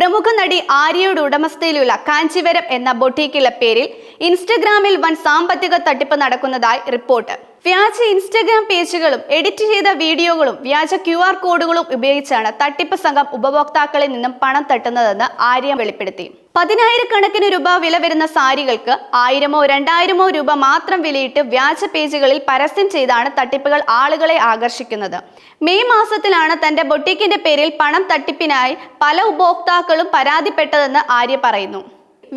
പ്രമുഖ നടി ആര്യയുടെ ഉടമസ്ഥയിലുള്ള കാഞ്ചിവരം എന്ന ബൊട്ടീക്കുള്ള പേരിൽ ഇൻസ്റ്റഗ്രാമിൽ വൻ സാമ്പത്തിക തട്ടിപ്പ് നടക്കുന്നതായി റിപ്പോർട്ട്. വ്യാജ ഇൻസ്റ്റഗ്രാം പേജുകളും എഡിറ്റ് ചെയ്ത വീഡിയോകളും വ്യാജ ക്യു ആർ കോഡുകളും ഉപയോഗിച്ചാണ് തട്ടിപ്പ് സംഘം ഉപഭോക്താക്കളിൽ നിന്നും പണം തട്ടുന്നതെന്ന് ആര്യ വെളിപ്പെടുത്തി. പതിനായിരക്കണക്കിന് രൂപ വില വരുന്ന സാരികൾക്ക് ആയിരമോ രണ്ടായിരമോ രൂപ മാത്രം വിലയിട്ട് വ്യാജ പേജുകളിൽ പരസ്യം ചെയ്താണ് തട്ടിപ്പുകൾ ആളുകളെ ആകർഷിക്കുന്നത്. മെയ് മാസത്തിലാണ് തന്റെ ബൊട്ടിക്കിന്റെ പേരിൽ പണം തട്ടിപ്പിനായി പല ഉപഭോക്താക്കളും പരാതിപ്പെട്ടതെന്ന് ആര്യ പറയുന്നു.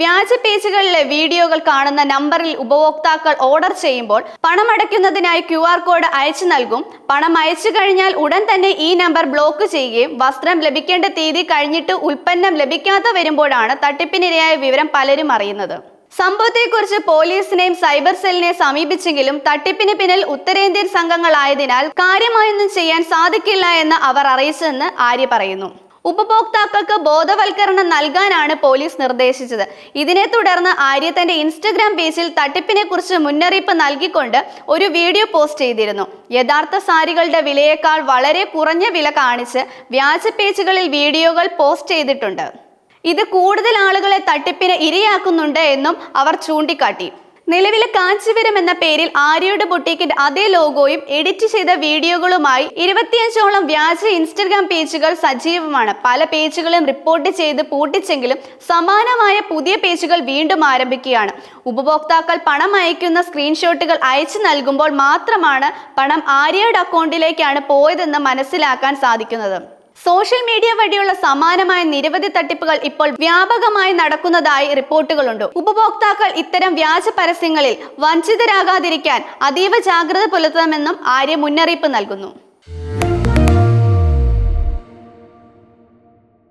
വ്യാജ പേജുകളിലെ വീഡിയോകൾ കാണുന്ന നമ്പറിൽ ഉപഭോക്താക്കൾ ഓർഡർ ചെയ്യുമ്പോൾ പണമടയ്ക്കുന്നതിനായി ക്യു ആർ കോഡ് അയച്ചു നൽകും. പണം അയച്ചു കഴിഞ്ഞാൽ ഉടൻ തന്നെ ഈ നമ്പർ ബ്ലോക്ക് ചെയ്യുകയും വസ്ത്രം ലഭിക്കേണ്ട തീയതി കഴിഞ്ഞിട്ട് ഉൽപ്പന്നം ലഭിക്കാതെ വരുമ്പോഴാണ് തട്ടിപ്പിനിരയായ വിവരം പലരും അറിയുന്നത്. സംഭവത്തെക്കുറിച്ച് പോലീസിനെയും സൈബർ സെല്ലിനെ സമീപിച്ചെങ്കിലും തട്ടിപ്പിന് പിന്നിൽ ഉത്തരേന്ത്യൻ സംഘങ്ങളായതിനാൽ കാര്യമായൊന്നും ചെയ്യാൻ സാധിക്കില്ല എന്ന് അവർ അറിയിച്ചെന്ന് ആര്യ പറയുന്നു. ഉപഭോക്താക്കൾക്ക് ബോധവൽക്കരണം നൽകാനാണ് പോലീസ് നിർദ്ദേശിച്ചത്. ഇതിനെ തുടർന്ന് ആര്യ തന്റെ ഇൻസ്റ്റഗ്രാം പേജിൽ തട്ടിപ്പിനെ കുറിച്ച് മുന്നറിയിപ്പ് നൽകിക്കൊണ്ട് ഒരു വീഡിയോ പോസ്റ്റ് ചെയ്തിരുന്നു. യഥാർത്ഥ സാരികളുടെ വിലയേക്കാൾ വളരെ കുറഞ്ഞ വില കാണിച്ച് വ്യാജ പേജുകളിൽ വീഡിയോകൾ പോസ്റ്റ് ചെയ്തിട്ടുണ്ട്. ഇത് കൂടുതൽ ആളുകളെ തട്ടിപ്പിന് ഇരയാക്കുന്നുണ്ട് എന്നും അവർ ചൂണ്ടിക്കാട്ടി. നിലവിലെ കാഞ്ചിപുരം എന്ന പേരിൽ ആര്യയുടെ ബുട്ടീക്കിന്റെ അതേ ലോഗോയും എഡിറ്റ് ചെയ്ത വീഡിയോകളുമായി ഇരുപത്തിയഞ്ചോളം വ്യാജ ഇൻസ്റ്റഗ്രാം പേജുകൾ സജീവമാണ്. പല പേജുകളും റിപ്പോർട്ട് ചെയ്ത് പൂട്ടിച്ചെങ്കിലും സമാനമായ പുതിയ പേജുകൾ വീണ്ടും ആരംഭിക്കുകയാണ്. ഉപഭോക്താക്കൾ പണം അയക്കുന്ന സ്ക്രീൻഷോട്ടുകൾ അയച്ചു നൽകുമ്പോൾ മാത്രമാണ് പണം ആര്യയുടെ അക്കൗണ്ടിലേക്കാണ് പോയതെന്ന് മനസ്സിലാക്കാൻ സാധിക്കുന്നത്. സോഷ്യൽ മീഡിയ വഴിയുള്ള സമാനമായ നിരവധി തട്ടിപ്പുകൾ ഇപ്പോൾ വ്യാപകമായി നടക്കുന്നതായി റിപ്പോർട്ടുകളുണ്ട്. ഉപഭോക്താക്കൾ ഇത്തരം വ്യാജ പരസ്യങ്ങളിൽ വഞ്ചിതരാകാതിരിക്കാൻ അതീവ ജാഗ്രത പുലർത്തണമെന്നും ആര്യ മുന്നറിയിപ്പ് നൽകുന്നു.